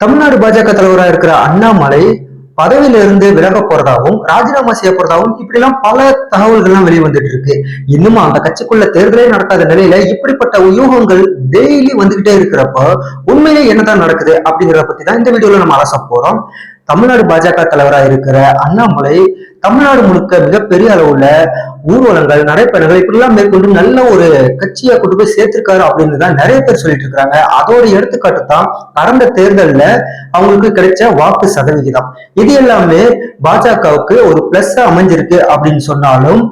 தமிழ்நாடு பாஜக தலைவராக இருக்கிற அண்ணாமலை பதவியில இருந்து விலக போறதாகவும் ராஜினாமா செய்ய போறதாகவும் இப்படி எல்லாம் பல தகவல்கள்லாம் வெளிவந்துட்டு இருக்கு இன்னும் அந்த கட்சிக்குள்ள தேர்தலே நடக்காத நிலையில இப்படிப்பட்ட யூகங்கள் டெய்லி வந்துகிட்டே இருக்கிறப்ப உண்மையிலே என்னதான் நடக்குது அப்படிங்கிறத பத்தி தான் இந்த வீடியோல நம்ம அலச போறோம். தமிழ்நாடு பாஜக தலைவராக இருக்கிற அண்ணாமலை தமிழ்நாடு முழுக்க மிகப்பெரிய அளவுல ஊர்வலங்கள் நடைப்பயணங்கள் இப்படிலாம் மேற்கொண்டு நல்ல ஒரு கட்சியை கொண்டு போய் சேர்த்திருக்காரு அப்படின்னு தான் நிறைய பேர் சொல்லிட்டு இருக்காங்க அதோட எடுத்துக்காட்டு தான் கடந்த தேர்தல்ல அவங்களுக்கு கிடைச்ச வாக்கு சதவிகிதம். இது எல்லாமே பாஜகவுக்கு ஒரு பிளஸ் அமைஞ்சிருக்கு அப்படின்னு சொன்னாலும்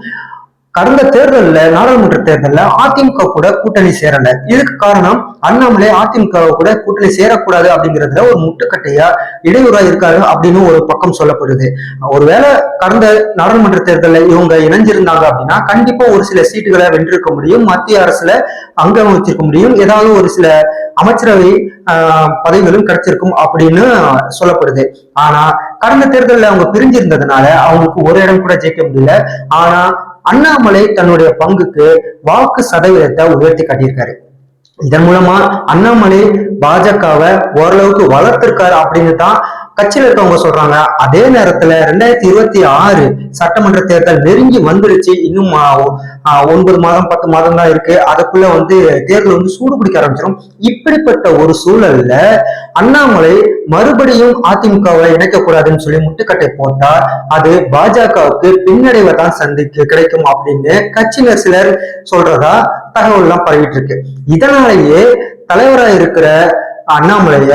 கடந்த தேர்தலில் நாடாளுமன்ற தேர்தல்ல அதிமுக கூட கூட்டணி சேரல. இதுக்கு காரணம் அண்ணாமலை அதிமுக கூட கூட்டணி சேரக்கூடாது அப்படிங்கிறதுல ஒரு முட்டுக்கட்டையா இடையூறா இருக்காரு அப்படின்னு ஒரு பக்கம் சொல்லப்படுது. ஒருவேளை கடந்த நாடாளுமன்ற தேர்தலில் இவங்க இணைஞ்சிருந்தாங்க அப்படின்னா கண்டிப்பா ஒரு சில சீட்டுகளை வென்றிருக்க முடியும் மத்திய அரசுல அங்கம் வச்சிருக்க முடியும் ஏதாவது ஒரு சில அமைச்சரவை ஆஹ், பதவிகளும் கிடைச்சிருக்கும் அப்படின்னு சொல்லப்படுது. ஆனா கடந்த தேர்தலில் அவங்க பிரிஞ்சிருந்ததுனால அவங்களுக்கு ஒரு இடம் கூட ஜெயிக்க முடியல. ஆனா அண்ணாமலை தன்னுடைய பங்குக்கு வாக்கு சதவீதத்தை உயர்த்தி காட்டியிருக்காரு. இதன் மூலமா அண்ணாமலை பாஜகவை ஓரளவுக்கு வளர்த்திருக்காரு அப்படின்னு தான் கட்சியில இருக்கவங்க சொல்றாங்க. அதே நேரத்துல ரெண்டாயிரத்தி இருபத்தி ஆறு சட்டமன்ற தேர்தல் நெருங்கி வந்துருச்சு. இன்னும் ஒன்பது மாதம் பத்து மாதம் தான் இருக்கு. அதுக்குள்ள வந்து தேர்தல் வந்து சூடு பிடிக்க ஆரம்பிச்சிடும் இப்படிப்பட்ட ஒரு சூழல்ல அண்ணாமலை மறுபடியும் அதிமுகவை இணைக்கக்கூடாதுன்னு சொல்லி முட்டுக்கட்டை போட்டா அது பாஜகவுக்கு பின்னடைவை தான் சந்திக்கு கிடைக்கும் அப்படின்னு கட்சியினர் சிலர் சொல்றதா தகவல் எல்லாம் பரவிட்டு இருக்கு. இதனாலேயே தலைவரா இருக்கிற அண்ணாமலைய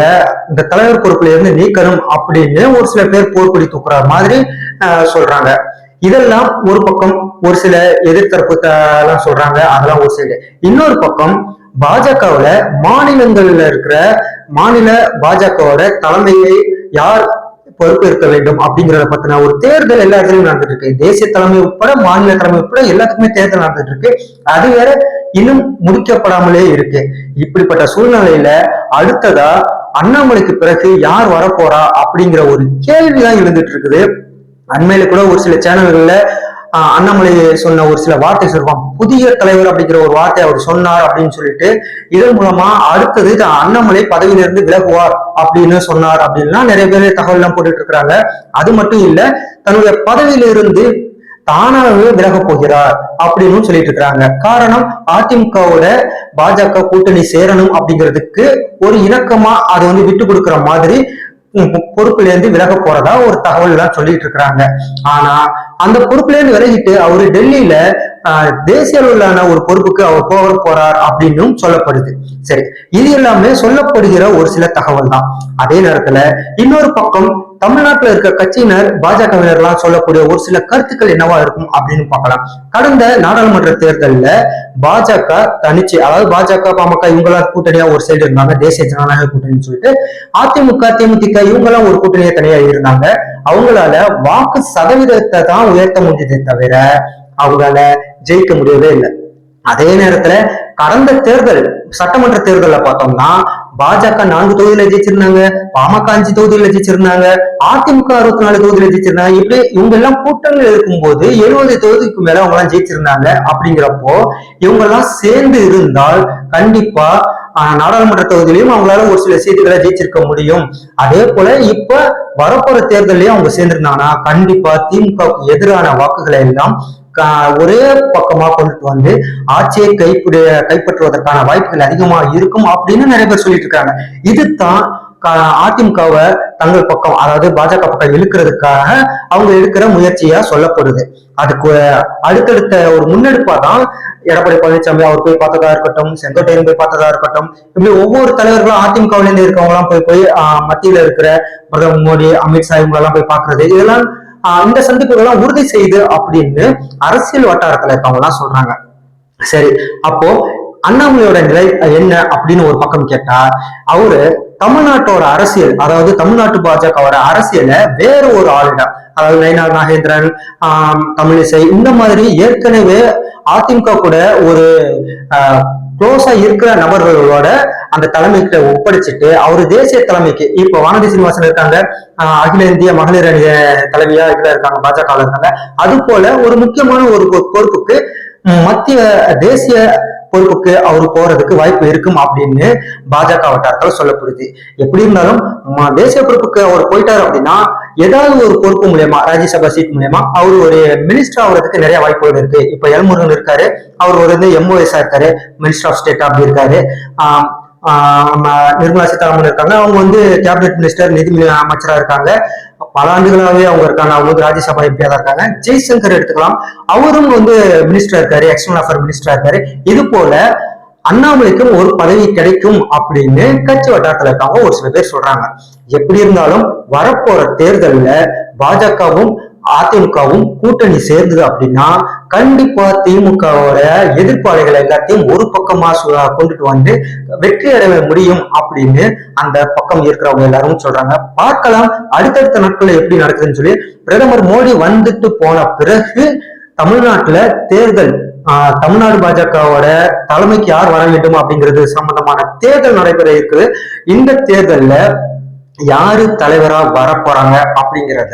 இந்த தலைவர் பொறுப்புல இருந்து நீக்கணும் அப்படின்னு ஒரு சில பேர் போர்க்கொடி தூக்குற மாதிரி ஆஹ், சொல்றாங்க. இதெல்லாம் ஒரு பக்கம் ஒரு சில எதிர்த்தரப்பு எல்லாம் சொல்றாங்க அதெல்லாம் ஒரு சைடு இன்னொரு பக்கம் பாஜகவுல மாநிலங்கள்ல இருக்கிற மாநில பாஜகவோட தலைமையை யார் பொறுப்பேற்க வேண்டும் அப்படிங்கறத பத்தின ஒரு தேர்தல் எல்லா இடத்துலயும் நடந்துட்டு இருக்கு. தேசிய தலைமை உட்பட மாநில தலைமை உட்பட எல்லாத்துக்குமே தேர்தல் நடந்துட்டு இருக்கு. அது வேற இன்னும் முடிக்கப்படாமலே இருக்கு. இப்படிப்பட்ட சூழ்நிலையில அடுத்ததா அண்ணாமலைக்கு பிறகு யார் வரப்போறா அப்படிங்கிற ஒரு கேள்விதான் இருந்துட்டு இருக்குது. அண்மையில கூட ஒரு சில சேனல்கள்ல அண்ணாமலை சொன்ன ஒரு சில வார்த்தை சொல்லுவான். புதிய தலைவர் அப்படிங்கிற ஒரு வார்த்தை அவர் சொன்னார் அப்படின்னு சொல்லிட்டு இதன் மூலமா அடுத்தது அண்ணாமலை பதவியிலிருந்து விலகுவார் அப்படின்னு சொன்னார் அப்படின்னா நிறைய பேர் தகவல் எல்லாம் போட்டுட்டு இருக்கிறாங்க. அது மட்டும் இல்ல தன்னுடைய பதவியிலிருந்து தானாகவே விலக போகிறார் அப்படின்னு சொல்லிட்டு இருக்கிறாங்க. காரணம் அதிமுகவோட பாஜக கூட்டணி சேரணும் அப்படிங்கிறதுக்கு ஒரு இணக்கமா அதை வந்து விட்டு கொடுக்கிற மாதிரி பொறுப்புல இருந்து விலக போறதா ஒரு தகவல் எல்லாம் சொல்லிட்டு இருக்கிறாங்க. ஆனா அந்த பொறுப்புல இருந்து விலகிட்டு அவரு டெல்லியில ஆஹ், தேசிய அளவிலான ஒரு பொறுப்புக்கு அவர் போக போறார் அப்படின்னும் சொல்லப்படுது. சரி இது எல்லாமே சொல்லப்படுகிற ஒரு சில தகவல் தான் அதே நேரத்துல இன்னொரு பக்கம் தமிழ்நாட்டுல இருக்க கட்சியினர் பாஜகவினர்லாம் சொல்லக்கூடிய ஒரு சில கருத்துக்கள் என்னவா இருக்கும் அப்படின்னு பார்க்கலாம். கடந்த நாடாளுமன்ற தேர்தலில் பாஜக தனிச்சு அதாவது பாஜக பாமக இவங்கெல்லாம் கூட்டணியா ஒரு சைடு இருந்தாங்க தேசிய ஜனநாயக கூட்டணின்னு சொல்லிட்டு அதிமுக தேமுதிக இவங்கெல்லாம் ஒரு கூட்டணியா தனியா இருந்தாங்க. அவங்களால வாக்கு சதவீதத்தை தான் உயர்த்த முடிஞ்சதே தவிர அவங்களால ஜெயிக்க முடியவே இல்லை. அதே நேரத்துல கடந்த தேர்தல் சட்டமன்ற தேர்தலில் பார்த்தோம்னா பாஜக நான்கு தொகுதியில ஜெயிச்சிருந்தாங்க பாமக அஞ்சு தொகுதியில ஜெயிச்சிருந்தாங்க அதிமுக அறுபத்தி நாலு தொகுதியில ஜெயிச்சிருந்தாங்க. இப்படி இவங்க எல்லாம் கூட்டணியில் இருக்கும்போது எழுபது தொகுதிக்கு மேல அவங்க எல்லாம் ஜெயிச்சிருந்தாங்க அப்படிங்கிறப்போ இவங்க எல்லாம் சேர்ந்து இருந்தால் கண்டிப்பா ஆஹ், நாடாளுமன்ற தொகுதியிலையும் அவங்களால ஒரு சில சீட்டுகளை ஜெயிச்சிருக்க முடியும். அதே போல இப்ப வரப்போற தேர்தலையும் அவங்க சேர்ந்திருந்தாங்கன்னா கண்டிப்பா திமுகவுக்கு எதிரான வாக்குகளை எல்லாம் ஒரே பக்கமா கொண்டுட்டு வந்து ஆட்சியை கைப்பிடி கைப்பற்றுவதற்கான வாய்ப்புகள் அதிகமா இருக்கும் அப்படின்னு நிறைய பேர் சொல்லிட்டு இருக்காங்க இதுதான் அதிமுகவை தங்கள் பக்கம் அதாவது பாஜக பக்கம் இழுக்கிறதுக்காக அவங்க எடுக்கிற முயற்சியா சொல்லப்படுது. அதுக்கு அடுத்தடுத்த ஒரு முன்னெடுப்பா தான் எடப்பாடி பழனிசாமி அவர் போய் பார்த்ததா இருக்கட்டும் செங்கோட்டையன் போய் பார்த்ததா இருக்கட்டும் இப்படி ஒவ்வொரு தலைவர்களும் அதிமுகவிலேருந்து இருக்கவங்க எல்லாம் போய் போய் மத்தியில இருக்கிற பிரதமர் மோடி அமித்ஷா இவங்க எல்லாம் போய் பாக்குறது இதெல்லாம் இந்த சந்திப்புகள்லாம் உறுதி செய்து அப்படின்னு அரசியல் வட்டாரத்துல இருக்கவங்க எல்லாம் சொல்றாங்க. சரி அப்போ அண்ணாமலையோட நிலை என்ன அப்படின்னு ஒரு பக்கம் கேட்டா அவரு தமிழ்நாட்டோட அரசியல் அதாவது தமிழ்நாட்டு பாஜகவோட அரசியலை வேற ஒரு ஆளிடம் அதாவது நயனார் நாகேந்திரன் ஆஹ் தமிழிசை இந்த மாதிரி ஏற்கனவே அதிமுக கூட ஒரு க்ளோஸா இருக்கிற நபர்களோட அந்த தலைமைக்கு ஒப்படைச்சிட்டு அவரு தேசிய தலைமைக்கு இப்போ வானதி சீனிவாசன் இருக்காங்க அகில இந்திய மகளிர் அணிய தலைவியா இதுல இருக்காங்க பாஜக இருக்காங்க. அது போல ஒரு முக்கியமான ஒரு பொறுப்புக்கு மத்திய தேசிய பொறுப்புக்கு அவர் போறதுக்கு வாய்ப்பு இருக்கும் அப்படின்னு பாஜக வட்டாரத்தால் சொல்லப்படுது எப்படி இருந்தாலும் தேசிய பொறுப்புக்கு அவர் போயிட்டாரு அப்படின்னா ஏதாவது ஒரு பொறுப்பு மூலியமா ராஜ்யசபா சீட் மூலியமா அவர் ஒரு மினிஸ்டர் ஆகுறதுக்கு நிறைய வாய்ப்புகள் இருக்கு. இப்ப எல்முருகன் இருக்காரு அவர் ஒரு வந்து எம்ஓஎஸ்ஆ இருக்காரு மினிஸ்டர் ஆஃப் ஸ்டேட் அப்படி இருக்காரு. ஆஹ் நம்ம நிர்மலா சீதாராமன் இருக்காங்க. அவங்க வந்து கேபினெட் மினிஸ்டர் நிதி மி- அமைச்சரா இருக்காங்க. பல ஆண்டுகளாவே அவங்க இருக்காங்க. அவங்க வந்து ராஜ்யசபா எம்பியா தான் இருக்காங்க. ஜெய்சங்கர் எடுத்துக்கலாம். அவரும் வந்து மினிஸ்டர் இருக்காரு எக்ஸ்டர்னல் அஃபேர் மினிஸ்டரா இருக்காரு. இது போல அண்ணாமலைக்கும் ஒரு பதவி கிடைக்கும் அப்படின்னு கட்சி வட்டாரத்துல இருக்காங்க. ஒரு சில பேர் சொல்றாங்க. எப்படி இருந்தாலும் வரப்போற தேர்தல்ல பாஜகவும் அதிமுகவும் கூட்டணி சேர்ந்தது அப்படின்னா கண்டிப்பா திமுகவோட எதிர்ப்பாளிகள் எல்லாத்தையும் ஒரு பக்கமா கொண்டுட்டு வந்து வெற்றி அடைய முடியும் அப்படின்னு அந்த பக்கம் இருக்கிறவங்க எல்லாரும் சொல்றாங்க. பார்க்கலாம் அடுத்தடுத்த நாட்கள் எப்படி நடக்குதுன்னு சொல்லி பிரதமர் மோடி வந்துட்டு போன பிறகு தமிழ்நாட்டுல தேர்தல் ஆஹ், தமிழ்நாடு பாஜகவோட தலைமைக்கு யார் வர வேண்டும் அப்படிங்கிறது சம்பந்தமான தேர்தல் நடைபெற இருக்குது. இந்த தேர்தல்ல யாரு தலைவரா வரப்போறாங்க போறாங்க அப்படிங்கிறத